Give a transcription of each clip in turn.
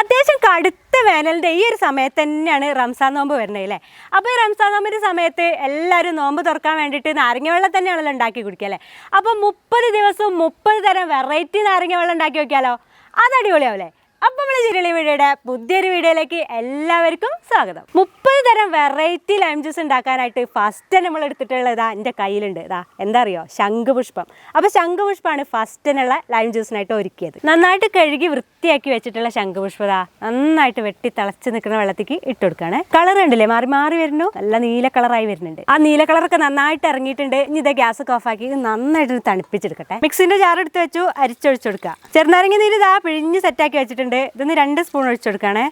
അത്യാവശ്യം കടുത്ത വേനലിന്റെ ഈ ഒരു സമയത്ത് തന്നെയാണ് റംസാൻ നോമ്പ് വരുന്നത് അല്ലേ? അപ്പോൾ ഈ റംസാൻ നോമ്പിന്റെ സമയത്ത് എല്ലാവരും നോമ്പ് തുറക്കാൻ വേണ്ടിയിട്ട് നാരങ്ങ വെള്ളം തന്നെയാണല്ലോ ഉണ്ടാക്കി കുടിക്കുക അല്ലേ? അപ്പോൾ മുപ്പത് ദിവസവും മുപ്പത് തരം വെറൈറ്റി നാരങ്ങ വെള്ളം ഉണ്ടാക്കി നോക്കിയാലോ? അത് അടിപൊളിയാവില്ലേ അപ്പം നമ്മൾ ചിരളി വീഡിയോയുടെ പുതിയൊരു വീഡിയോയിലേക്ക് എല്ലാവർക്കും സ്വാഗതം. മുപ്പത് തരം വെറൈറ്റി ലൈം ജ്യൂസ് ഉണ്ടാക്കാനായിട്ട് ഫസ്റ്റ് നമ്മൾ എടുത്തിട്ടുള്ള ഇതാ എന്റെ കയ്യിലുണ്ട്. ഇതാ എന്താ അറിയോ? ശംഖുപുഷ്പം. അപ്പോൾ ശംഖുപുഷ്പമാണ് ഫസ്റ്റിനുള്ള ലൈം ജ്യൂസിനായിട്ട് ഒരുക്കിയത്. നന്നായിട്ട് കഴുകി വൃത്തിയാക്കി വെച്ചിട്ടുള്ള ശംഖുപുഷ്പത നന്നായിട്ട് വെട്ടി തിളച്ച് നിൽക്കുന്ന വെള്ളത്തേക്ക് ഇട്ട് കൊടുക്കുകയാണ് കളർ ഉണ്ടല്ലേ മാറി മാറി വരുന്നു. നല്ല നീല കളറായി വരുന്നുണ്ട്. ആ നീല കളറൊക്കെ നന്നായിട്ട് ഇറങ്ങിയിട്ടുണ്ട്. ഇനി ഇത് ഗ്യാസ് ഒക്കെ ഓഫാക്കി നന്നായിട്ട് തണുപ്പിച്ചെടുക്കട്ടെ. മിക്സിന്റെ ജാർ എടുത്ത് വെച്ചു അരിച്ചൊഴിച്ചു കൊടുക്കുക. ചെറുനാരങ്ങ നീര് ഇതാ പിഴിഞ്ഞ് സെറ്റാക്കി വെച്ചിട്ടുണ്ട്. ഇതൊന്ന് രണ്ട് സ്പൂൺ ഒഴിച്ചു കൊടുക്കണേ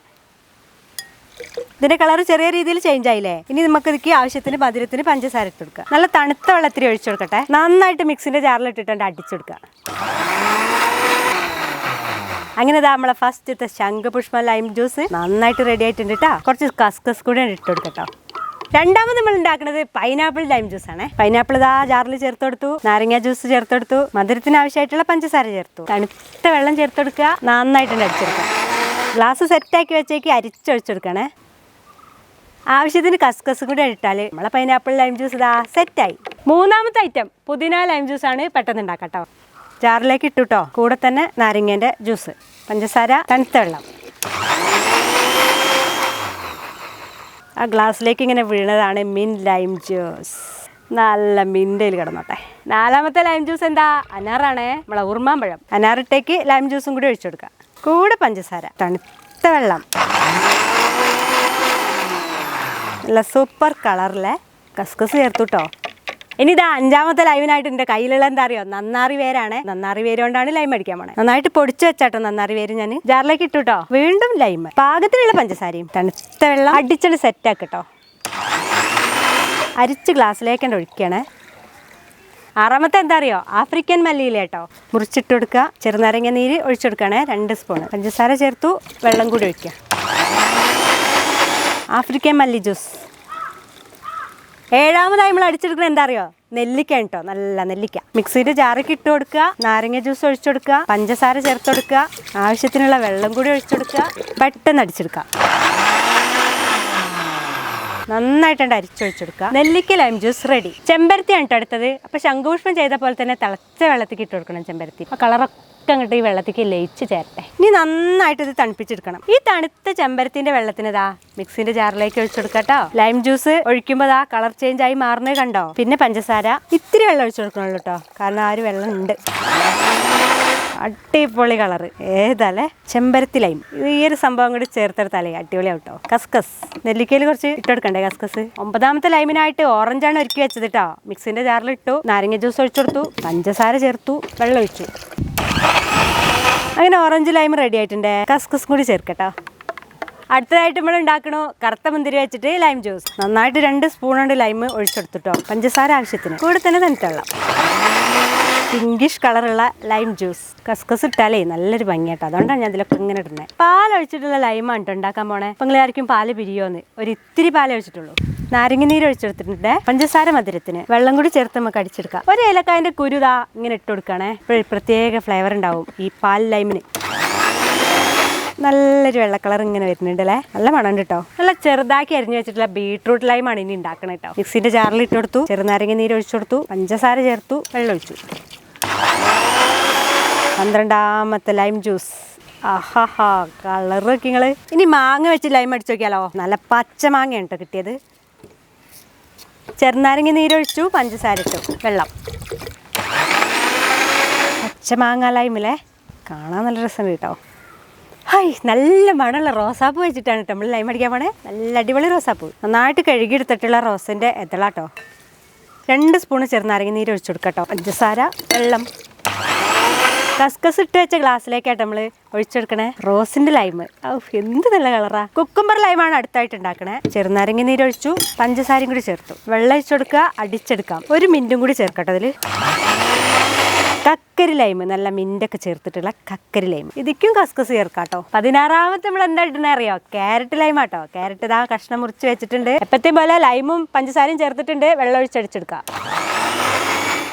ഇതിന്റെ കളർ ചെറിയ രീതിയിൽ ചേഞ്ച് ആയില്ലേ? ഇനി നമുക്ക് ഇതിക്ക് ആവശ്യത്തിന് മധുരത്തിന് പഞ്ചസാര ഇട്ട് കൊടുക്കുക. നല്ല തണുത്ത വെള്ളത്തിൽ ഒഴിച്ചു കൊടുക്കട്ടെ. നന്നായിട്ട് മിക്സിന്റെ ജാറിൽ ഇട്ടിട്ടുണ്ട് അടിച്ചു കൊടുക്കുക. അങ്ങനെ ഇതാ നമ്മളെ ഫസ്റ്റത്തെ ശംഖപുഷ്പ ലൈം ജ്യൂസ് നന്നായിട്ട് റെഡി ആയിട്ടുണ്ട് കേട്ടോ കുറച്ച് കസ്കസ് കൂടെ ഇട്ട് കൊടുക്കട്ടോ. രണ്ടാമത് നമ്മൾ ഉണ്ടാക്കുന്നത് പൈനാപ്പിൾ ലൈം ജ്യൂസ് ആണ്. പൈനാപ്പിൾ ഇതാ ജാറിൽ ചേർത്ത് കൊടുത്തു. നാരങ്ങ ജ്യൂസ് ചേർത്ത് കൊടുത്തു. മധുരത്തിന് ആവശ്യമായിട്ടുള്ള പഞ്ചസാര ചേർത്തു തണുത്ത വെള്ളം ചേർത്ത് കൊടുക്കുക. നന്നായിട്ട് അടിച്ചെടുക്കുക ഗ്ലാസ് സെറ്റാക്കി വെച്ചേക്ക് അരിച്ചൊഴിച്ചെടുക്കണേ ആവശ്യത്തിന് കസ്കസ് കൂടി ഇട്ടാൽ നമ്മളെ പൈനാപ്പിൾ ലൈം ജ്യൂസ് ഇതാ സെറ്റായി മൂന്നാമത്തെ ഐറ്റം പുതിന ലൈം ജ്യൂസ് ആണ് പെട്ടെന്ന് ഉണ്ടാക്കട്ടോ. ജാറിലേക്ക് ഇട്ടുട്ടോ. കൂടെ തന്നെ നാരങ്ങേന്റെ ജ്യൂസ്. പഞ്ചസാര തണുത്ത വെള്ളം ആ ഗ്ലാസ്സിലേക്ക് ഇങ്ങനെ വീണതാണ് മിൻ ലൈം ജ്യൂസ്. നല്ല മിന്റയിൽ കിടന്നോട്ടെ. നാലാമത്തെ ലൈം ജ്യൂസ് എന്താ? അനാറാണേ. നമ്മളെ ഉറുമാമ്പഴം അനാറിട്ടേക്ക് ലൈം ജ്യൂസും കൂടി ഒഴിച്ചു കൊടുക്കാം. കൂടെ പഞ്ചസാര തണുത്ത വെള്ളം നല്ല സൂപ്പർ കളറിലെ കസ്കസ് ചേർത്തു കേട്ടോ ഇനി ഇതാ അഞ്ചാമത്തെ ലൈവിനായിട്ട് എന്റെ കയ്യിലുള്ള എന്താ അറിയോ? നന്നാറി വേരാണ്. നന്നാറി വേര് കൊണ്ടാണ് ലൈം അടിക്കാൻ പോണേ. നന്നായിട്ട് പൊടിച്ചു വെച്ചാട്ടോ നന്നാറി വേര് ഞാൻ ജാറിലേക്ക് ഇട്ടു കേട്ടോ വീണ്ടും ലൈം പാകത്തിനുള്ള പഞ്ചസാരയും തണുത്ത വെള്ളം അടിച്ചത് സെറ്റ് ആക്കട്ടോ അരിച്ച് ഗ്ലാസ്സിലേക്കണ്ട് ഒഴിക്കണേ. ആറാമത്തെ എന്താ അറിയോ? ആഫ്രിക്കൻ മല്ലിയില കേട്ടോ മുറിച്ചിട്ട് കൊടുക്കുക. ചെറുനാരങ്ങ നീര് ഒഴിച്ചെടുക്കണേ രണ്ട് സ്പൂൺ പഞ്ചസാര ചേർത്തു. വെള്ളം കൂടി ഒഴിക്കുക. ആഫ്രിക്കൻ മല്ലി ജ്യൂസ് ഏഴാമതായി നമ്മൾ അടിച്ചെടുക്കുന്നത് എന്താ അറിയോ നെല്ലിക്ക കേട്ടോ നല്ല നെല്ലിക്ക. മിക്സിയുടെ ജാറിക്ക് ഇട്ട് കൊടുക്കുക. നാരങ്ങ ജ്യൂസ് ഒഴിച്ചു കൊടുക്കുക. പഞ്ചസാര ചേർത്ത് കൊടുക്കുക. ആവശ്യത്തിനുള്ള വെള്ളം കൂടി ഒഴിച്ചു കൊടുക്കുക. പെട്ടെന്ന് അടിച്ചെടുക്കുക. നന്നായിട്ടുണ്ട് അരിച്ചൊഴിച്ചെടുക്കുക. നെല്ലിക്ക ലൈം ജ്യൂസ് റെഡി ചെമ്പരത്തിയാണ് അടുത്തത് അപ്പൊ ശംഖുപുഷ്പം ചെയ്ത പോലെ തന്നെ തിളച്ച വെള്ളത്തിൽ ഇട്ട് കൊടുക്കണം ചെമ്പരത്തി. അപ്പൊ കളറൊക്കെ അങ്ങോട്ട് ഈ വെള്ളത്തേക്ക് ലയിച്ച് ചേരട്ടെ. ഇനി നന്നായിട്ട് ഇത് തണുപ്പിച്ചെടുക്കണം. ഈ തണുത്ത ചെമ്പരത്തിന്റെ വെള്ളത്തിന് ഇതാ മിക്സിന്റെ ജാറിലേക്ക് ഒഴിച്ചെടുക്കട്ടോ. ലൈം ജ്യൂസ് ഒഴിക്കുമ്പോൾ ആ കളർ ചേഞ്ച് ആയി മാറുന്നത് കണ്ടോ? പിന്നെ പഞ്ചസാര. ഇത്തിരി വെള്ളം ഒഴിച്ചു കൊടുക്കണല്ലോ കേട്ടോ കാരണം ആ ഒരു വെള്ളം ഉണ്ട് അടിപൊളി കളറ്. ഏതല്ലേ? ചെമ്പരത്തി ലൈം ഈ ഒരു സംഭവം കൂടി ചേർത്തെടുത്താലേ അടിപൊളിയാവും കേട്ടോ കസ്കസ്. നെല്ലിക്കയിൽ കുറച്ച് ഇട്ടെടുക്കണ്ടേ കസ്കസ്? ഒമ്പതാമത്തെ ലൈമിനായിട്ട് ഓറഞ്ചാണ് ഒരുക്കി വെച്ചത് കേട്ടോ മിക്സിന്റെ ജാറിൽ ഇട്ടു നാരങ്ങ ജ്യൂസ് ഒഴിച്ചെടുത്തു പഞ്ചസാര ചേർത്തു വെള്ളം ഒഴിച്ചു. അങ്ങനെ ഓറഞ്ച് ലൈം റെഡി ആയിട്ടുണ്ട്. കസ്കസ് കൂടി ചേർക്കട്ടോ അടുത്തതായിട്ട് നമ്മൾ ഉണ്ടാക്കണോ കറുത്ത മുന്തിരി വെച്ചിട്ട് ലൈം ജ്യൂസ് നന്നായിട്ട് രണ്ട് സ്പൂൺ കൊണ്ട് ലൈം ഒഴിച്ചെടുത്തിട്ടോ പഞ്ചസാര ആവശ്യത്തിന്. കൂടെ തന്നെ വെള്ളം. പിങ്കിഷ് കളറുള്ള ലൈം ജ്യൂസ് കസ്കസ് ഇട്ടാലേ നല്ലൊരു ഭംഗിയാട്ടോ. അതുകൊണ്ടാണ് ഞാൻ ഇതിലൊക്കെ ഇങ്ങനെ ഇടുന്നത് പാൽ ഒഴിച്ചിട്ടുള്ള ലൈമാണ് കേട്ടോ ഉണ്ടാക്കാൻ പോണേ. അപ്പം നിങ്ങളായിരിക്കും പാൽ പിരിയോന്ന്. ഒരു ഇത്തിരി പാൽ ഒഴിച്ചിട്ടുള്ളൂ. നാരങ്ങ നീര് ഒഴിച്ചെടുത്തിട്ടുണ്ട്. പഞ്ചസാര മധുരത്തിന്. വെള്ളം കൂടി ചേർത്ത് നമുക്ക് അടിച്ചെടുക്കാം. ഒരു ഏലക്കായന്റെ കുരുതാ ഇങ്ങനെ ഇട്ട് കൊടുക്കണേ. ഇപ്പോഴും പ്രത്യേക ഫ്ലേവർ ഉണ്ടാവും ഈ പാൽ ലൈമിന് നല്ലൊരു വെള്ള കളർ ഇങ്ങനെ വരുന്നുണ്ട് അല്ലേ? നല്ല മണം കേട്ടോ നല്ല ചെറുതാക്കി അരിഞ്ഞു വെച്ചിട്ടുള്ള ബീട്രൂട്ട് ലൈമാണ് ഇനി ഉണ്ടാക്കണം കേട്ടോ മിക്സിന്റെ ജാറിൽ ഇട്ട് കൊടുത്തു. ചെറുനാരങ്ങ നീര് ഒഴിച്ചു കൊടുത്തു. പഞ്ചസാര ചേർത്തു. വെള്ളം ഒഴിച്ചു. പന്ത്രണ്ടാമത്തെ ലൈം ജ്യൂസ് ആഹാഹാ കളറൊക്കെ നിങ്ങൾ ഇനി മാങ്ങ വെച്ച് ലൈം അടിച്ചു നോക്കിയാലോ? നല്ല പച്ച മാങ്ങ കേട്ടോ കിട്ടിയത്. ചെറുനാരങ്ങ നീരൊഴിച്ചു പഞ്ചസാര ഇട്ടു. വെള്ളം. പച്ച മാങ്ങ ലൈമില്ലേ കാണാൻ നല്ല രസമുണ്ട് കേട്ടോ ഹായ് നല്ല മണമുള്ള റോസാപ്പൂ വെച്ചിട്ടാണ് നമ്മൾ ലൈം അടിക്കാൻ പോണേ. നല്ല അടിപൊളി റോസാപ്പൂ. നന്നായിട്ട് കഴുകിയെടുത്തിട്ടുള്ള റോസിന്റെ എതളാട്ടോ രണ്ട് സ്പൂണ് ചെറുനാരങ്ങ നീര് ഒഴിച്ചു കൊടുക്കട്ടോ. പഞ്ചസാര വെള്ളം. കസ്കസ് ഇട്ട് വെച്ച ഗ്ലാസ്സിലേക്കായിട്ട് നമ്മൾ ഒഴിച്ചെടുക്കണേ. റോസിന്റെ ലൈമ്. എന്ത് നല്ല കളറാ. കുക്കുംബർ ലൈമാണ് അടുത്തായിട്ട് ഉണ്ടാക്കണേ. ചെറുനാരങ്ങ നീര് ഒഴിച്ചു പഞ്ചസാരയും കൂടി ചേർത്തു. വെള്ളം ഒഴിച്ചെടുക്കുക അടിച്ചെടുക്കാം. ഒരു മിന്റും കൂടി ചേർക്കട്ടോ അതിൽ കക്കരി ലൈമ് നല്ല മിന്റൊക്കെ ചേർത്തിട്ടുള്ള കക്കരി ലൈമ് ഇതിക്കും കസ്കസ് ചേർക്കാം കേട്ടോ പതിനാറാമത്തെ നമ്മൾ എന്താ ഇടുന്നത് അറിയോ? ക്യാരറ്റ് ലൈം ആട്ടോ ക്യാരറ്റ് ഇതാ കഷ്ണം മുറിച്ച് വെച്ചിട്ടുണ്ട്. എപ്പത്തേം പോലെ ലൈമും പഞ്ചസാരയും ചേർത്തിട്ടുണ്ട്. വെള്ളം ഒഴിച്ചടിച്ചെടുക്കാം.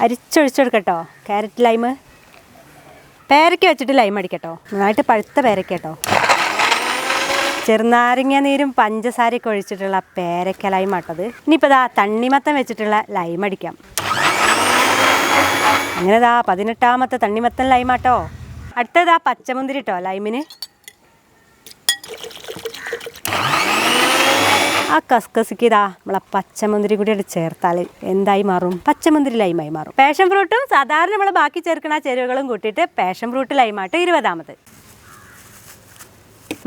അരിച്ചൊഴിച്ചെടുക്കട്ടോ. Carrot lime. പേരയ്ക്ക വെച്ചിട്ട് ലൈം അടിക്കട്ടോ. നന്നായിട്ട് പഴുത്ത പേരയ്ക്ക കേട്ടോ ചെറുനാരങ്ങ നീരും പഞ്ചസാരയൊക്കെ ഒഴിച്ചിട്ടുള്ള പേരയ്ക്ക ലൈം ആട്ടത് ഇനിയിപ്പോൾ ഇതാ തണ്ണിമത്തം വെച്ചിട്ടുള്ള ലൈം അടിക്കാം. അങ്ങനെ ദാ പതിനെട്ടാമത്തെ തണ്ണിമത്തൻ ലൈമാട്ടോ. അടുത്തതാ പച്ചമുന്തിരി കേട്ടോ ലൈമിന്. ആ കസ്കസിക്ക് ഇതാ നമ്മളെ പച്ചമുന്തിരി കൂടി അവിടെ ചേർത്താൽ എന്തായി മാറും? പച്ചമുന്തിരി ലൈമായി മാറും. പാഷൻ ഫ്രൂട്ടും സാധാരണ നമ്മൾ ബാക്കി ചേർക്കുന്ന ചേരുവകളും കൂട്ടിയിട്ട് പാഷൻ ഫ്രൂട്ട് ലൈമായിട്ട് ഇരുപതാമത്.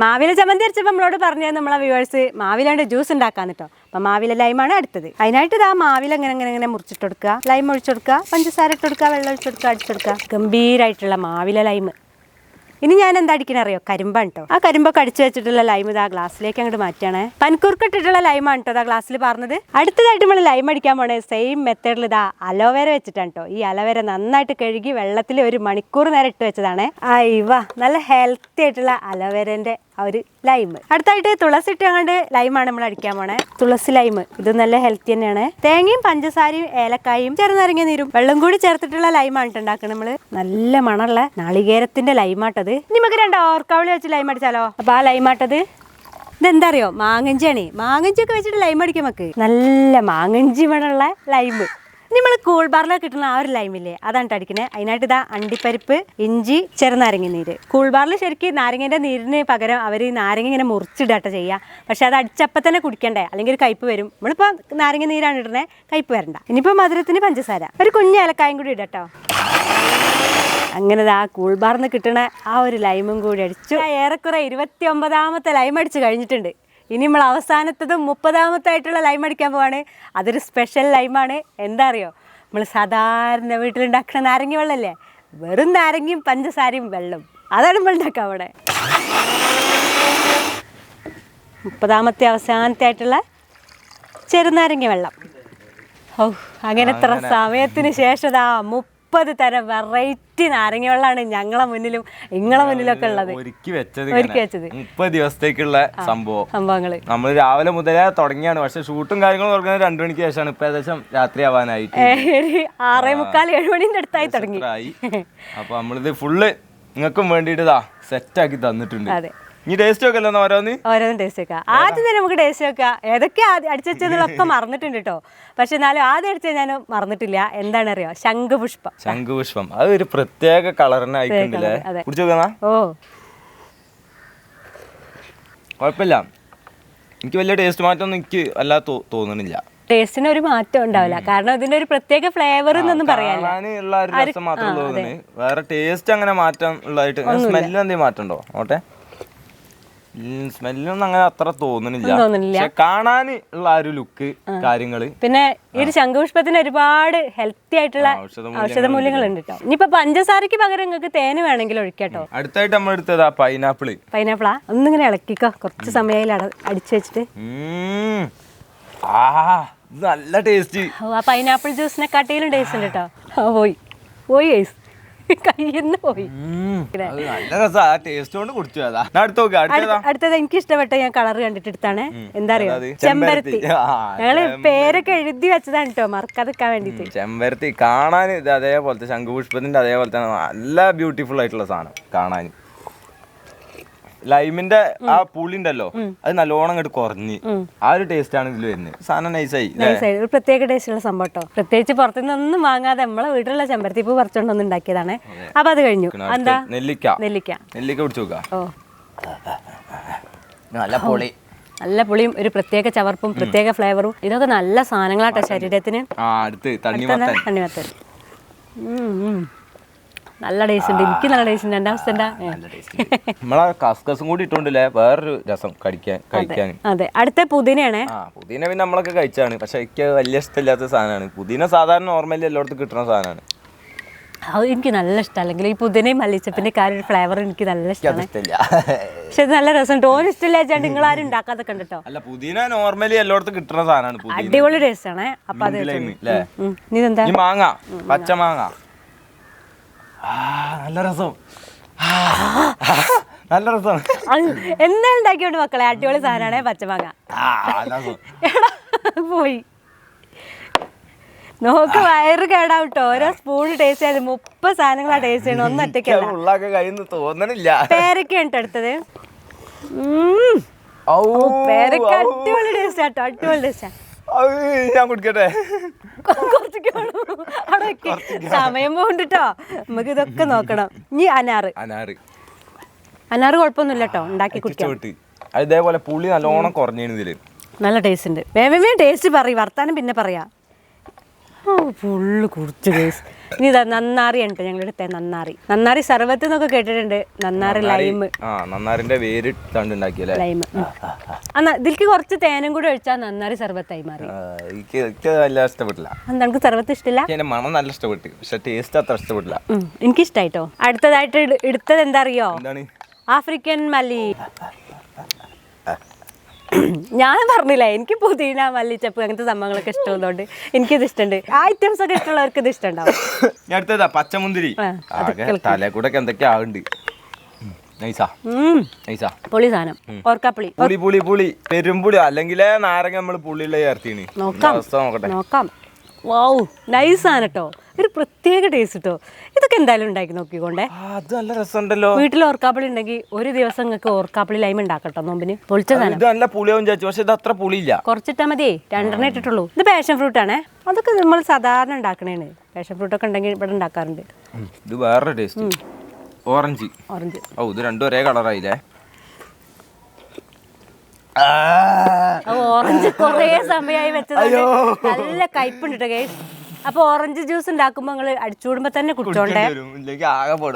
മാവിലെ ചമ്മന്തി അരച്ചപ്പോൾ നമ്മളോട് പറഞ്ഞത് നമ്മളെ വ്യൂവേഴ്സ് മാവിലാണ്ട് ജ്യൂസ് ഉണ്ടാക്കാൻ കേട്ടോ അപ്പം മാവില ലൈമാണ് അടുത്തത്. അതിനായിട്ട് ഇതാ മാവില ഇങ്ങനെ ഇങ്ങനെ ഇങ്ങനെ മുറിച്ചിട്ട് കൊടുക്കുക ലൈം ഒഴിച്ചു കൊടുക്കുക പഞ്ചസാര ഇട്ട് കൊടുക്കുക വെള്ളം ഒഴിച്ചു കൊടുക്കുക അടിച്ചെടുക്കുക. ഗംഭീരമായിട്ടുള്ള മാവില ലൈമ് ഇനി ഞാൻ എന്താ അടിക്കണ അറിയോ? കരിമ്പാണ് കേട്ടോ ആ കരിമ്പൊക്കെ അടിച്ചു വെച്ചിട്ടുള്ള ലൈം ഇതാ ഗ്ലാസ്സിലേക്ക് അങ്ങോട്ട് മാറ്റണേ പനിക്കൂർക്ക് ഇട്ടിട്ടുള്ള ലൈമാണ് കേട്ടോ ഇതാ ഗ്ലാസ്സിൽ പറഞ്ഞത് അടുത്തതായിട്ട് നമ്മൾ ലൈം അടിക്കാൻ പോണേ സെയിം മെത്തേഡിൽ ഇതാ അലോവേര വെച്ചിട്ടാണ് കേട്ടോ ഈ അലോവേര നന്നായിട്ട് കഴുകി വെള്ളത്തിൽ ഒരു മണിക്കൂർ നേരം ഇട്ട് വെച്ചതാണ്. അയ്യവ നല്ല ഹെൽത്തി ആയിട്ടുള്ള അലോവേരന്റെ ആ ഒരു ലൈം അടുത്തായിട്ട് തുളസി ഇട്ട് ലൈമാണ് നമ്മൾ അടിക്കാൻ പോണേ. തുളസി ലൈം ഇത് നല്ല ഹെൽത്തി തന്നെയാണ്. തേങ്ങയും പഞ്ചസാരയും ഏലക്കായും ചെറുനാരങ്ങ നീരും വെള്ളം കൂടി ചേർത്തിട്ടുള്ള ലൈമാണ് ഉണ്ടാക്കുന്നത് നമ്മൾ. നല്ല മണമുള്ള നാളികേരത്തിന്റെ ലൈമാട്ടത് രണ്ടോ രണ്ട് ഓർക്കാവളി വെച്ച് ലൈം അടിച്ചാലോ? അപ്പൊ ആ ലൈമാട്ടത് ഇതെന്താ അറിയോ മാങ്ങഞ്ചിയാണ്. മാങ്ങഞ്ചിയൊക്കെ വെച്ചിട്ട് ലൈം അടിക്കാം നമുക്ക്. നല്ല മാങ്ങഞ്ചി മണമുള്ള ലൈം നമ്മൾ കൂൾ ബാറിലൊക്കെ കിട്ടുന്ന ആ ഒരു ലൈമില്ലേ? അതാണ് അടിക്കുന്നത് അതിനായിട്ട് ഇതാ അണ്ടിപ്പരിപ്പ് ഇഞ്ചി ചെറുനാരങ്ങ നീര്. കൂൾ ബാറിൽ ശരിക്കും നാരങ്ങേന്റെ നീരിന് പകരം അവർ ഈ നാരങ്ങ ഇങ്ങനെ മുറിച്ചിടാട്ട ചെയ്യുക പക്ഷെ അത് അടിച്ചപ്പം തന്നെ കുടിക്കണ്ടേ? അല്ലെങ്കിൽ ഒരു കയ്പ്പ് വരും. നമ്മളിപ്പോൾ നാരങ്ങ നീരാണ് ഇടുന്നത് കയ്പ്പ് വരണ്ട. ഇനിയിപ്പോൾ മധുരത്തിന് പഞ്ചസാര. ഒരു കുഞ്ഞ് ഏലക്കായും കൂടി ഇടട്ടോ അങ്ങനെ ആ നിന്ന് കിട്ടണ ആ ഒരു ലൈമും കൂടി അടിച്ചു. ഏറെക്കുറെ ഇരുപത്തി ഒമ്പതാമത്തെ ലൈം അടിച്ച് കഴിഞ്ഞിട്ടുണ്ട്. ഇനി നമ്മൾ അവസാനത്തതും മുപ്പതാമത്തെ ആയിട്ടുള്ള ലൈം അടിക്കാൻ പോവാണ്. അതൊരു സ്പെഷ്യൽ ലൈമാണ് എന്താ അറിയോ? നമ്മൾ സാധാരണ വീട്ടിലുണ്ടാക്കുന്ന നാരങ്ങ വെള്ളമല്ലേ വെറും നാരങ്ങയും പഞ്ചസാരയും വെള്ളം. അതാണ് നമ്മൾ ഉണ്ടാക്കുക അവിടെ മുപ്പതാമത്തെ അവസാനത്തെ ആയിട്ടുള്ള ചെറുനാരങ്ങ വെള്ളം. ഓ അങ്ങനെ എത്ര സമയത്തിന് ശേഷം ദാ മുപ്പത് തരം വെറൈറ്റി നാരങ്ങ വെള്ളമാണ് ഞങ്ങളെ മുന്നിലും നിങ്ങളെ മുന്നിലൊക്കെ ഉള്ളത്. ഒരുക്കി വെച്ചത് ഒരുക്കി. വെച്ചത്. മുപ്പത് ദിവസത്തേക്കുള്ള സംഭവം. സംഭവങ്ങൾ നമ്മൾ രാവിലെ മുതലേ തുടങ്ങിയാണ്. പക്ഷെ ഷൂട്ടും കാര്യങ്ങളും തുടങ്ങുന്നത് രണ്ടു മണിക്ക് ശേഷമാണ്. ഇപ്പൊ ഏകദേശം രാത്രി ആവാനായിട്ട്. ആറേ മുക്കാൽ ഏഴ് മണിന്റെ അടുത്തായി തുടങ്ങി. അപ്പൊ നമ്മളിത് ഫുള്ള് നിങ്ങൾക്കും വേണ്ടിയിട്ട് സെറ്റ് ആക്കി തന്നിട്ടുണ്ട്. അതെ. ഇനി ടേസ്റ്റ് ഒക്കെ അല്ലേ ഓരോന്ന്? ഓരോന്നും ടേസ്റ്റ് വെക്കാം ആദ്യം തന്നെ നമുക്ക് ടേസ്റ്റ് വെക്കാം ഏതൊക്കെ അടിച്ചു വെച്ചതെന്നുള്ളതൊക്കെ മറന്നിട്ടുണ്ട് കേട്ടോ. പക്ഷെ എന്നാലും ആദ്യം അടിച്ചത് ഞാൻ മറന്നിട്ടില്ല. എന്താണ് അറിയോ ശംഖുപുഷ്പം. ശംഖുപുഷ്പം. അത് ഒരു പ്രത്യേക കളറിന് അതെ. കുടിച്ചു നോക്കാ ഓ. കുഴപ്പമില്ല. എനിക്ക് വലിയ ടേസ്റ്റ് മാറ്റമൊന്നും എനിക്ക് വല്ലാതെ തോ- തോന്നണില്ല. ടേസ്റ്റിന് ഒരു മാറ്റം ഉണ്ടാവില്ല. കാരണം ഇതിന്റെ ഒരു പ്രത്യേക ഫ്ലേവർ എന്നൊന്നും പറയാനില്ല. വേറെ ടേസ്റ്റ് അങ്ങനെ മാറ്റം ഉള്ളതായിട്ട് സ്മെല്ലിന് എന്തെങ്കിലും മാറ്റം ഉണ്ടോ ഓട്ടെ സ്മെല്ലൊന്നും അങ്ങനെ അത്ര തോന്നുന്നില്ല. കാണാൻ ഉള്ള ആ ഒരു ലുക്ക് കാര്യങ്ങൾ. പിന്നെ ഈ ഒരു ശംഖുപുഷ്പത്തിന് ഒരുപാട് ഹെൽത്തി ആയിട്ടുള്ള ഔഷധ മൂല്യങ്ങൾ ഉണ്ട് കേട്ടോ ഇനിയിപ്പോ പഞ്ചസാരക്ക് പകരം നിങ്ങൾക്ക് തേന് വേണമെങ്കിൽ ഒഴിക്കാട്ടോ. അടുത്തായിട്ട് നമ്മൾ എടുത്തത് ആ പൈനാപ്പിൾ പൈനാപ്പിളാ ഒന്നിങ്ങനെ ഇളക്കിക്കോ. കുറച്ച് സമയം അട അടിച്ചു വെച്ചിട്ട്. നല്ല ടേസ്റ്റ് പൈനാപ്പിൾ ജ്യൂസിനെ കാട്ടിയിലും ടേസ്റ്റ് ഉണ്ട് കേട്ടോ പോയി. പോയി ഐസ് കയ്യിന്ന് പോയി. നല്ല രസാ. ടേസ്റ്റ് കൊണ്ട് കുടിച്ചു അതാ. ഞാൻ അടുത്ത് അടുത്ത- അടുത്തത് എനിക്ക് ഇഷ്ടപ്പെട്ട ഞാൻ കളർ കണ്ടിട്ട് എടുത്താണ്. എന്താ അറിയോ? ചെമ്പരത്തി. ഞങ്ങൾ പേരൊക്കെ എഴുതി വെച്ചതാണ് കേട്ടോ മറക്കാതെക്കാൻ വേണ്ടിട്ട്. ചെമ്പരത്തി കാണാൻ ഇത് അതേപോലത്തെ ശംഖുപുഷ്പത്തിന്റെ അതേപോലത്തെ നല്ല ബ്യൂട്ടിഫുൾ ആയിട്ടുള്ള സാധനം കാണാൻ. ലൈമിന്റെ ആ പുളി ഉണ്ടല്ലോ അത് നല്ലോണം അങ്ങോട്ട് കുറഞ്ഞ്. ആ ഒരു ടേസ്റ്റ് ആണ് ഇതിൽ വരുന്നത്. സാധനം നൈസായി ഒരു പ്രത്യേക ടേസ്റ്റ് ഉള്ള സംഭവം കേട്ടോ പ്രത്യേകിച്ച് പുറത്തുനിന്നൊന്നും വാങ്ങാതെ നമ്മളെ വീട്ടിലുള്ള ചെമ്പരത്തി പൂ പറിച്ചോണ്ടൊന്നും ഉണ്ടാക്കിയതാണ് അപ്പൊ അത് കഴിഞ്ഞു. എന്താ? നെല്ലിക്ക. നെല്ലിക്ക. നെല്ലിക്ക പിടിച്ചു ഓ. നല്ല പൊളി. നല്ല പുളിയും ഒരു പ്രത്യേക ചവർപ്പും പ്രത്യേക ഫ്ലേവറും ഇതൊക്കെ നല്ല സാധനങ്ങളാട്ടോ ശരീരത്തിന്. തണ്ണിമത്തൻ. നല്ല ടേസ്റ്റ് ഉണ്ട്. എനിക്ക് നല്ല ടേസ്റ്റ് ഉണ്ട്. എന്റെ അവസ്ഥ എന്താ. നമ്മളെ കസ്കസും കൂടി ഇട്ടുകൊണ്ടില്ലേ? വേറൊരു രസം കടിക്കാൻ കഴിക്കാൻ. അതെ. അടുത്ത പുതിനയാണ്. ആ പുതിന പിന്നെ നമ്മളൊക്കെ കഴിച്ചാണ്. പക്ഷെ എനിക്ക് വലിയ ഇഷ്ടമില്ലാത്ത സാധനമാണ്. പുതിന സാധാരണ നോർമലി എല്ലായിടത്തും കിട്ടുന്ന സാധനമാണ്. അത് എനിക്ക് നല്ല ഇഷ്ടം. അല്ലെങ്കിൽ ഈ പുതിനയും മല്ലിച്ചപ്പിന്റെ കാര്യം ഫ്ലേവർ എനിക്ക് നല്ല ഇഷ്ടമാണ്. ഇഷ്ടമില്ല. പക്ഷെ ഇത് നല്ല രസം ടോൻ ഇഷ്ടമില്ല വെച്ചാൽ നിങ്ങൾ ആരും ഉണ്ടാക്കാതെ കണ്ടോ അല്ല പുതിന നോർമലി എല്ലായിടത്തും കിട്ടുന്ന സാധനമാണ് അടിപൊളി ടേസ്റ്റ് ആണ്. അപ്പൊ അത് മാങ്ങ പച്ച മാങ്ങ. ആ നല്ല രസം. നല്ല രസമാണ് എന്താ ഉണ്ടാക്കിയോണ്ട് മക്കളെ? അടിപൊളി സാധനമാണ് പച്ചമാങ്ങ. പോയി. നോക്ക് വയറ് കേടാവട്ടോ. ഓരോ സ്പൂൺ ടേസ്റ്റ് ചെയ്ത് മുപ്പത് സാധനങ്ങളാ ടേസ്റ്റ് ചെയ്യണം ഒന്നും ഒറ്റയ്ക്കല്ല. ഉള്ളാക്കെ കഴിയുന്നു തോന്നണില്ല. പേരൊക്കെ ഉണ്ട് അടുത്തത് പേരക്ക. അടിപൊളി ടേസ്റ്റ് ആട്ടോ അടിപൊളി ടേസ്റ്റാ ഞാൻ കുടിക്കട്ടെ. സമയം പോകണ്ടിട്ടോ. നമുക്ക് ഇതൊക്കെ നോക്കണം. ഇനി അനാറ്. അനാറ്. അനാറ് കുഴപ്പമൊന്നുമില്ല കേട്ടോ ഉണ്ടാക്കി കുടിക്കാം. അതേപോലെ പുളി നല്ലോണം കുറഞ്ഞിരുന്നു ഇതിൽ. നല്ല ടേസ്റ്റ് ഉണ്ട്. വേഗം ടേസ്റ്റ് പറയും. വർത്താനം പിന്നെ പറയാം. ഫുള്ള് കുറച്ച് കേസ് ഇനി ഇതാ നന്നാറി ഉണ്ട് ഞങ്ങളുടെ അടുത്ത് നന്നാറി. നന്നാറി സർവത്ത് എന്നൊക്കെ കേട്ടിട്ടുണ്ട്. നന്നാറി ലൈം ആ നന്നാറിന്റെ വേര് തണ്ടുണ്ടാക്കിയല്ലേ ലൈം എന്നാ ഇതിലേക്ക് കുറച്ച് തേനും കൂടി ഒഴിച്ചാൽ നന്നാറി സർവത്തായി മാറി. എനിക്ക് എനിക്ക് വലിയ ഇഷ്ടപ്പെട്ടില്ല. എന്താ നമുക്ക് സർവത്ത് ഇഷ്ടമില്ല എനിക്ക് അതിന്റെ മണം നല്ല ഇഷ്ടപ്പെട്ടു. പക്ഷെ ടേസ്റ്റ് അത്ര ഇഷ്ടപ്പെട്ടില്ല. എനിക്ക് എനിക്കിഷ്ടായിട്ടോ? അടുത്തതായിട്ട് എടുത്തത് എന്താ അറിയോ? ആഫ്രിക്കൻ മല്ലി. ഞാൻ പറഞ്ഞില്ല എനിക്ക് പുതിന മല്ലിച്ചപ്പ് അങ്ങനത്തെ സംഭവങ്ങളൊക്കെ ഇഷ്ടമുള്ളതുകൊണ്ട് എനിക്കിത് ഇഷ്ടമുണ്ട്. ആ ഐറ്റംസ് ഒക്കെ ഇഷ്ടമുള്ളവർക്ക് ഇത് ഇഷ്ടമുണ്ടാവും. ഞാൻ അടുത്തതാ പച്ചമുന്തിരി. തലേ കൂടെ നൈസാ. പൊളി സാധനം. ഓർക്കാപ്പുളി. പുളി പുളി പുളി. പെരുംപുളി. അല്ലെങ്കിൽ നാരങ്ങ നമ്മൾ പുള്ളിയുള്ള ചേർത്തിന്. നോക്കാം. നോക്കാം. വൗ നൈസാണ് കേട്ടോ ഒരു പ്രത്യേക ടേസ്റ്റ് കേട്ടോ ഇതൊക്കെ എന്തായാലും ഉണ്ടാക്കി നോക്കിക്കോണ്ടേ അത് നല്ല രസമുണ്ടല്ലോ. വീട്ടിൽ ഓർക്കാപ്പിളി ഉണ്ടെങ്കിൽ ഒരു ദിവസം നിങ്ങൾക്ക് ഓർക്കാപ്പിളി ലൈം ഉണ്ടാക്കട്ടോ നോമ്പിന്. പൊളിച്ചതാണ് ഇത് നല്ല പുളിയാവും ചാച്ചു പക്ഷെ ഇത് അത്ര പുളിയില്ല. കുറച്ചിട്ടാ മതി രണ്ടെണ്ണം ഇട്ടിട്ടുള്ളൂ. ഇത് പാഷൻ ഫ്രൂട്ട് ആണേ. അതൊക്കെ നമ്മൾ സാധാരണ ഉണ്ടാക്കണേണ്. പാഷൻ ഫ്രൂട്ട് ഒക്കെ ഉണ്ടെങ്കിൽ ഇവിടെ ഉണ്ടാക്കാറുണ്ട്. ഇത് വേറെ ടേസ്റ്റ് ഓറഞ്ച് ഓറഞ്ച് ഓ ഇത് രണ്ടും ഒരേ കളറായില്ലേ ഓറഞ്ച് കുറേ സമയമായി വെച്ചത് നല്ല കയ്പുണ്ട് കേസ് അപ്പൊ ഓറഞ്ച് ജ്യൂസ് ഉണ്ടാക്കുമ്പോ നിങ്ങൾ അടിച്ചുകൂടുമ്പോ തന്നെ കുടിച്ചോണ്ടേ.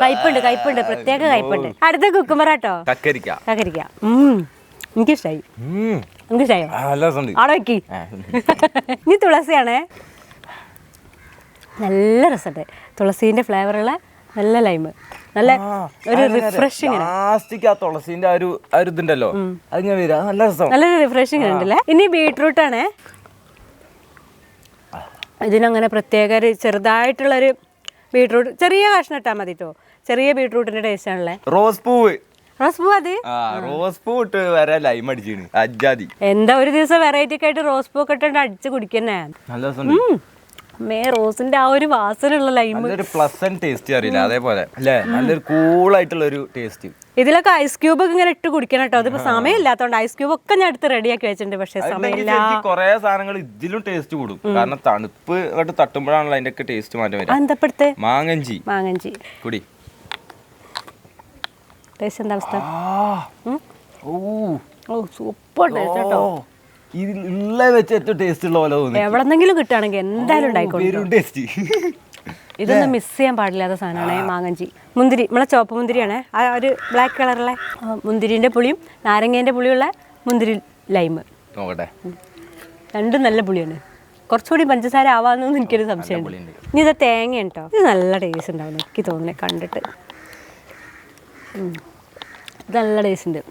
കയ്പുണ്ട് കയ്പുണ്ട് പ്രത്യേക കയ്പുണ്ട് അടുത്ത കുക്കുമ്പർ കേട്ടോ കക്കരിക്ക. കക്കരിക്ക. എനിക്കിഷ്ടായി. എനിക്കിഷ്ടായോ? ആടെ വെക്കി ഇനി തുളസിയാണേ. നല്ല രസമുണ്ട്. തുളസീന്റെ ഫ്ലേവറുള്ള നല്ല ലൈമ് നല്ല ഒരു റിഫ്രഷിങ് ലാസ്റ്റിക്ക് ആ തുളസിന്റെ ആ ഒരു ആ ഒരു ഇതുണ്ടല്ലോ. അത് ഞാൻ അത് നല്ല രസം. നല്ലൊരു റിഫ്രഷിങ് ഉണ്ടല്ലേ ഇനി ബീട്രൂട്ട് ആണേ. ഇതിനങ്ങനെ പ്രത്യേക ഒരു ചെറുതായിട്ടുള്ളൊരു ബീട്രൂട്ട് ചെറിയ കഷ്ണം ഇട്ടാൽ മതി കേട്ടോ ചെറിയ ബീട്രൂട്ടിന്റെ ടേസ്റ്റ് ആണല്ലേ? റോസ് പൂവ്. റോസ് പൂ അത്? റോസ് പൂ ഇട്ട് വരെ ലൈം അടിച്ചിന് അജാതി എന്താ ഒരു ദിവസം വെറൈറ്റി ഒക്കെ ആയിട്ട് റോസ് പൂ ഒക്കെ ഇട്ടിട്ട് അടിച്ച് കുടിക്കുന്നേ? നല്ല രസമുണ്ട്. മേ റോസിന്റെ ആ ഒരു വാസനയുള്ള ലൈം നല്ലൊരു പ്ലസന്റ് ടേസ്റ്റ് അറിയില്ല അതേപോലെ അല്ലേ? നല്ലൊരു കൂളായിട്ടുള്ള ഒരു ടേസ്റ്റ് ഇതിലൊക്കെ ഐസ് ക്യൂബ് ഒക്കെ ഇങ്ങനെ ഇട്ട് കുടിക്കണം കേട്ടോ. അതിപ്പോ സമയമില്ലാത്തതുകൊണ്ട് ഐസ് ക്യൂബ് ഒക്കെ ഞാൻ എടുത്ത് റെഡിയാക്കി വെച്ചിട്ടുണ്ട് പക്ഷെ സമയമില്ല. കുറെ സാധനങ്ങൾ ഇതിലും ടേസ്റ്റ് കൂടും. കാരണം തണുപ്പ് അങ്ങോട്ട് തട്ടുമ്പോഴാണല്ലോ അതിന്റെ ഒക്കെ ടേസ്റ്റ് മാറ്റം വരിക. അന്തപ്പെടുത്ത് മാങ്ങഞ്ചി. മാങ്ങഞ്ചി. കുടി. ടേസ്റ്റ് എന്താ അവസ്ഥ? ഓ. സൂപ്പർ ടേസ്റ്റ് കേട്ടോ. ഉള്ള വെച്ച് ഏറ്റവും ടേസ്റ്റ് ഉള്ള പോലെ തോന്നി. എവിടെന്നെങ്കിലും കിട്ടുകയാണെങ്കിൽ എന്തായാലും ഉണ്ടായിക്കോളും പെരും ടേസ്റ്റ് ഇതൊന്നും മിസ് ചെയ്യാൻ പാടില്ലാത്ത സാധനമാണ് മാങ്ങഞ്ചി. മുന്തിരി നമ്മളെ ചുവപ്പ് മുന്തിരിയാണ്. ആ ഒരു ബ്ലാക്ക് കളറിലെ മുന്തിരിന്റെ പുളിയും നാരങ്ങേന്റെ പുളിയുള്ള മുന്തിരി ലൈമ് നോക്കട്ടെ. രണ്ടും നല്ല പുളിയാണ്. കുറച്ചുകൂടി പഞ്ചസാര ആവാന്നൊന്നും എനിക്കൊരു സംശയമുണ്ട്. ഇനി ഇത് തേങ്ങ കേട്ടോ ഇത് നല്ല ടേസ്റ്റ് ഉണ്ടാവും എനിക്ക് തോന്നുന്നത് കണ്ടിട്ട്. ഇത് നല്ല ടേസ്റ്റ് ഉണ്ട്.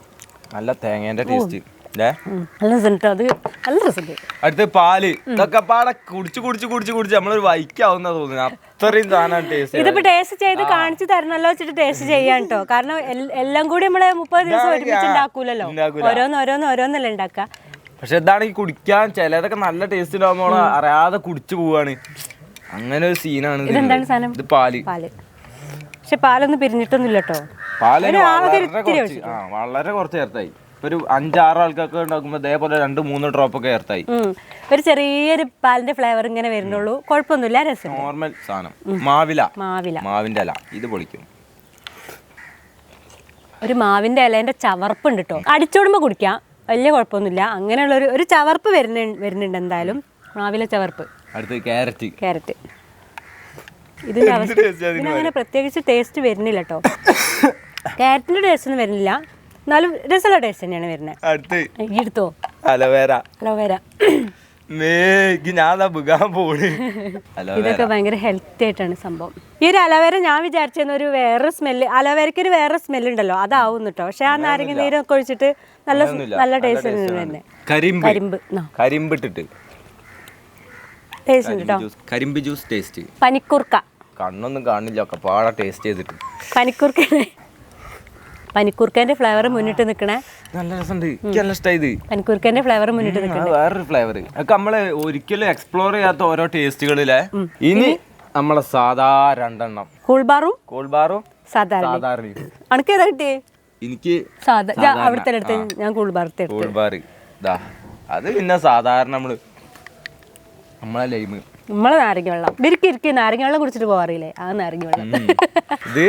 നല്ല തേങ്ങേന്റെ ടേസ്റ്റ്. നല്ല അത് നല്ല രസമുണ്ട് അടുത്ത് പാൽ. ഇതൊക്കെ പാടെ കുടിച്ച് കുടിച്ച് കുടിച്ച് കുടിച്ച് നമ്മളൊരു വൈക്കാവുന്ന തോന്നുന്നു. അത്രയും സാധനം ടേസ്റ്റ് ഇതിപ്പോ ടേസ്റ്റ് ചെയ്ത് കാണിച്ചു തരണല്ലോ വെച്ചിട്ട് ടേസ്റ്റ് ചെയ്യാൻ കേട്ടോ കാരണം എല്ലാം കൂടി നമ്മൾ മുപ്പത് ദിവസം ഒരുമിച്ച് ഉണ്ടാക്കൂലല്ലോ. ഉണ്ടാക്കൂല. ഓരോന്ന് ഓരോന്ന് ഓരോന്നല്ലേ ഉണ്ടാക്കുക പക്ഷെ ഇതാണെങ്കിൽ കുടിക്കാൻ ചിലതൊക്കെ നല്ല ടേസ്റ്റ് ഉണ്ടാവുമ്പോൾ അറിയാതെ കുടിച്ചു പോവാണ്. അങ്ങനെ ഒരു സീനാണ് ഇതിനുള്ളത്. ഇതെന്താണ് സാധനം? ഇത് പാൽ. പാൽ. പക്ഷെ പാലൊന്നും പിരിഞ്ഞിട്ടൊന്നുമില്ല കേട്ടോ വളരെ കുറച്ച് ചേർത്തായി ഒരു അഞ്ചാറ് ആൾക്കൊക്കെ ഉണ്ടാക്കുമ്പോ ഇതേപോലെ രണ്ട് മൂന്ന് ഡ്രോപ്പ് ഒക്കെ ഏർത്തായി ഒരു ചെറിയൊരു പാലിന്റെ ഫ്ലേവർ ഇങ്ങനെ വരുന്നുള്ളൂ. കുഴപ്പമൊന്നുമില്ല രസം നോർമൽ സാധനം. മാവില. മാവില. മാവിന്റെ അല ഇത് പൊളിക്കും. ഒരു മാവിന്റെ ഇലേന്റെ ചവർപ്പുണ്ട് കേട്ടോ അടിച്ചോടുമ്പോ കുടിക്കാം. വലിയ കുഴപ്പമൊന്നുമില്ല. അങ്ങനെയുള്ള ഒരു ഒരു ചവർപ്പ് വരുന്നുണ്ട് വരുന്നുണ്ട് എന്തായാലും. മാവില ചവർപ്പ്. അടുത്ത് ക്യാരറ്റ്. ക്യാരറ്റ്. ഇതിന്റെ അവസ്ഥ ഇതിനങ്ങനെ പ്രത്യേകിച്ച് ടേസ്റ്റ് വരുന്നില്ല കേട്ടോ കാരറ്റിന്റെ ടേസ്റ്റ് ഒന്നും വരുന്നില്ല. എന്നാലും രസമുള്ള ടേസ്റ്റ് തന്നെയാണ് വരുന്നത് അടുത്ത്. ഈ എടുത്തോ? അലവേര അലോവേര ഇതൊക്കെ ഭയങ്കര ഹെൽത്തി ആയിട്ടാണ് സംഭവം. ഈ ഒരു അലോവേര ഞാൻ വിചാരിച്ചിരുന്ന ഒരു വേറെ സ്മെല്ല് അലോവേരയ്ക്ക് ഒരു വേറെ സ്മെല്ല് ഉണ്ടല്ലോ അതാവും കേട്ടോ പക്ഷെ ആ നാരങ്ങ നീരൊക്കെ ഒഴിച്ചിട്ട് നല്ല നല്ല ടേസ്റ്റ് തന്നെ കരിമ്പ്. കരിമ്പ്. ഇട്ടിട്ട് ടേസ്റ്റ് കേട്ടോ കരിമ്പ് ജ്യൂസ് ടേസ്റ്റ് പനിക്കൂർക്ക. കണ്ണൊന്നും കാണില്ല ഒക്കെ പാടെ ടേസ്റ്റ് ചെയ്തിട്ട്. പനിക്കുർക്ക. പനിക്കുർക്കന്റെ ഫ്ലേവർ മുന്നിട്ട് നിൽക്കണേ നല്ല രസമുണ്ട്. എനിക്ക് നല്ല ഇഷ്ടമായി ഇത്. പനിക്കുർക്കന്റെ ഫ്ലേവർ മുന്നിട്ട് നിൽക്കണേ വേറൊരു ഫ്ലേവർ. നമ്മൾ ഒരിക്കലും എക്സ്പ്ലോർ ചെയ്യാത്ത ഓരോ ടേസ്റ്റുകളിലെ ഇനി നമ്മളെ സാധാ രണ്ടെണ്ണം. കൂൾബാറും കൂൾബാറും സാധാരണ അണക്ക് ഏതാ കിട്ടിയേ? എനിക്ക് അവിടുത്തെ അടുത്ത് ഞാൻ കൂൾബാർത്തെ കൂൾബാർ കൂൾ ബാർ ഇതാ അത് പിന്നെ സാധാരണ നമ്മൾ നമ്മളെ ലൈമ് നമ്മളെ നാരങ്ങ വെള്ളം. ഇരിക്കി ഇരിക്കി നാരങ്ങ വെള്ളം കുടിച്ചിട്ട് പോവാറില്ലേ ആ നാരങ്ങ വെള്ളം. ഇത്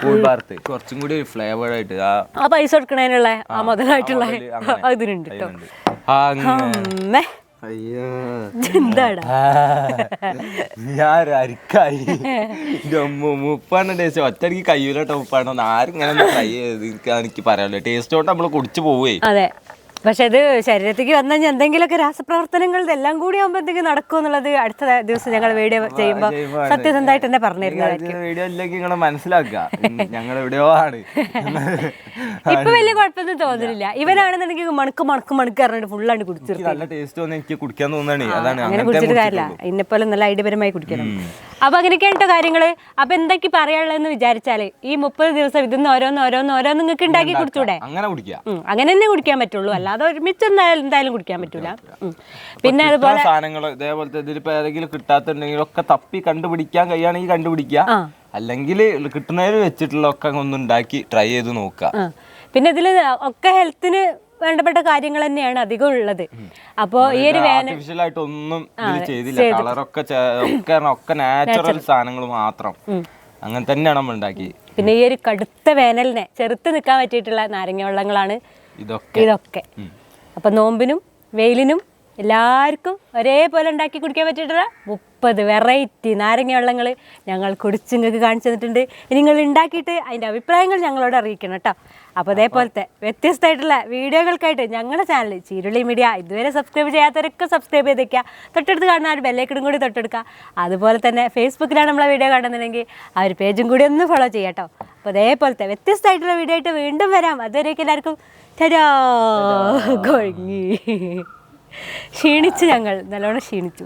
കൂൾ ബാർത്ത് കുറച്ചും കൂടി ഫ്ലേവേർഡ് ആയിട്ട് ആ ആ പൈസ കൊടുക്കണേനുള്ള ആ മുതലായിട്ടുള്ള മുതൽ ആ ഇതിനുണ്ട് കേട്ടോ അതിനുണ്ട്. അങ്ങനെ. അമ്മേ ഞാൻ അരിക്കായി മുപ്പാണ് ടേസ്റ്റ് ഒറ്റടിക്ക് കയ്യൂലട്ടോ ഉപ്പാണോ. ആരും ഇങ്ങനെ ട്രൈ ചെയ്ത് എനിക്ക് പറയാനുള്ളൂ ടേസ്റ്റ് കൊണ്ട് നമ്മൾ കുടിച്ചു പോവേ. അതെ. പക്ഷെ ഇത് ശരീരത്തേക്ക് വന്നു കഴിഞ്ഞാൽ എന്തെങ്കിലുമൊക്കെ രാസപ്രവർത്തനങ്ങൾ ഇതെല്ലാം കൂടി ആകുമ്പോഴത്തേക്ക് നടക്കും എന്നുള്ളത് അടുത്ത ദിവസം ഞങ്ങൾ വീഡിയോ ചെയ്യുമ്പോൾ സത്യസന്ധമായിട്ട് തന്നെ പറഞ്ഞിരുന്നതായിരിക്കും. വീഡിയോ ഇല്ലെങ്കിൽ മനസ്സിലാക്കുക. ഞങ്ങൾ എവിടെയോ ആണ്. ഇപ്പൊ വലിയ കുഴപ്പമൊന്നും തോന്നുന്നില്ല. ഇവനാണെന്നുണ്ടെങ്കിൽ മണക്ക് മണക്ക് മണക്ക് പറഞ്ഞിട്ട് ഫുള്ളാണ് കുടിച്ചു നല്ല ടേസ്റ്റ് എനിക്ക് കുടിക്കാൻ അതാണ് അങ്ങനെ അങ്ങനത്തെ കുടിച്ചിട്ട് കാര്യമില്ല. ഇന്നെപ്പോലെ നല്ല ഐഡിയപരമായി കുടിക്കണം. അപ്പൊ അങ്ങനെയൊക്കെയാണ് കേട്ടോ കാര്യങ്ങൾ? അപ്പൊ എന്തൊക്കെ പറയാനുള്ളതെന്ന് വിചാരിച്ചാൽ ഈ മുപ്പത് ദിവസം ഇതിന്ന് ഓരോന്ന് ഓരോന്ന് ഓരോന്ന് നിങ്ങൾക്ക് ഉണ്ടാക്കി കുടിച്ചൂടെ അങ്ങനെ അങ്ങനെ തന്നെ കുടിക്കാൻ പറ്റുള്ളൂ. അല്ലാതെ ഒരുമിച്ച് എന്തായാലും കുടിക്കാൻ പറ്റൂല. പിന്നെ അതുപോലെ സാധനങ്ങൾ ഇതേപോലത്തെ ഇതിലിപ്പോ ഏതെങ്കിലും കിട്ടാത്തുണ്ടെങ്കിൽ ഒക്കെ തപ്പി കണ്ടുപിടിക്കാൻ കഴിയുകയാണെങ്കിൽ കണ്ടുപിടിക്കുക അല്ലെങ്കിൽ കിട്ടുന്നതിൽ വെച്ചിട്ടുള്ള ഒക്കെ ഒന്ന് ഉണ്ടാക്കി ട്രൈ ചെയ്ത് നോക്കുക പിന്നെ ഇതിൽ ഒക്കെ ഹെൽത്തിന് വേണ്ടപ്പെട്ട കാര്യങ്ങൾ തന്നെയാണ് അധികം ഉള്ളത്. അപ്പോ ഈ ഒരു വേനൽ ഒന്നും ചെയ്തില്ല. കളറൊക്കെ ഒക്കെ നാച്ചുറൽ സാധനങ്ങൾ മാത്രം. അങ്ങനെ തന്നെയാണ് നമ്മൾ ഉണ്ടാക്കി പിന്നെ ഈ ഒരു കടുത്ത വേനലിനെ ചെറുത്ത് നിൽക്കാൻ പറ്റിയിട്ടുള്ള നാരങ്ങ വെള്ളങ്ങളാണ് ഇതൊക്കെ. ഇതൊക്കെ. അപ്പം നോമ്പിനും വെയിലിനും എല്ലാവർക്കും ഒരേപോലെ ഉണ്ടാക്കി കുടിക്കാൻ പറ്റിയിട്ടുള്ള മുപ്പത് വെറൈറ്റി നാരങ്ങ വെള്ളങ്ങൾ ഞങ്ങൾ കുടിച്ച് നിങ്ങൾക്ക് കാണിച്ചു തന്നിട്ടുണ്ട്. ഇനി നിങ്ങൾ ഉണ്ടാക്കിയിട്ട് അതിന്റെ അഭിപ്രായങ്ങൾ ഞങ്ങളോട് അറിയിക്കണം കേട്ടോ. അപ്പോൾ അതേപോലത്തെ വ്യത്യസ്തമായിട്ടുള്ള വീഡിയോകൾക്കായിട്ട് ഞങ്ങളുടെ ചാനൽ ചീരുള്ളി മീഡിയ ഇതുവരെ സബ്സ്ക്രൈബ് ചെയ്യാത്തവരൊക്കെ സബ്സ്ക്രൈബ് ചെയ്തേക്കുക തൊട്ടടുത്ത് കാണുന്ന ആ ഒരു ബെല്ലേക്കിടും കൂടി തൊട്ടെടുക്കുക അതുപോലെ തന്നെ ഫേസ്ബുക്കിലാണ് നമ്മളെ വീഡിയോ കാണുന്നുണ്ടെങ്കിൽ ആ ഒരു പേജും കൂടി ഒന്ന് ഫോളോ ചെയ്യാം കേട്ടോ. അപ്പോൾ അതേപോലത്തെ വ്യത്യസ്തമായിട്ടുള്ള വീഡിയോ ആയിട്ട് വീണ്ടും വരാം. അതുവരെയൊക്കെ എല്ലാവർക്കും തരാ കൊഴങ്ങി. ക്ഷീണിച്ചു ഞങ്ങൾ. നല്ലോണം ക്ഷീണിച്ചു.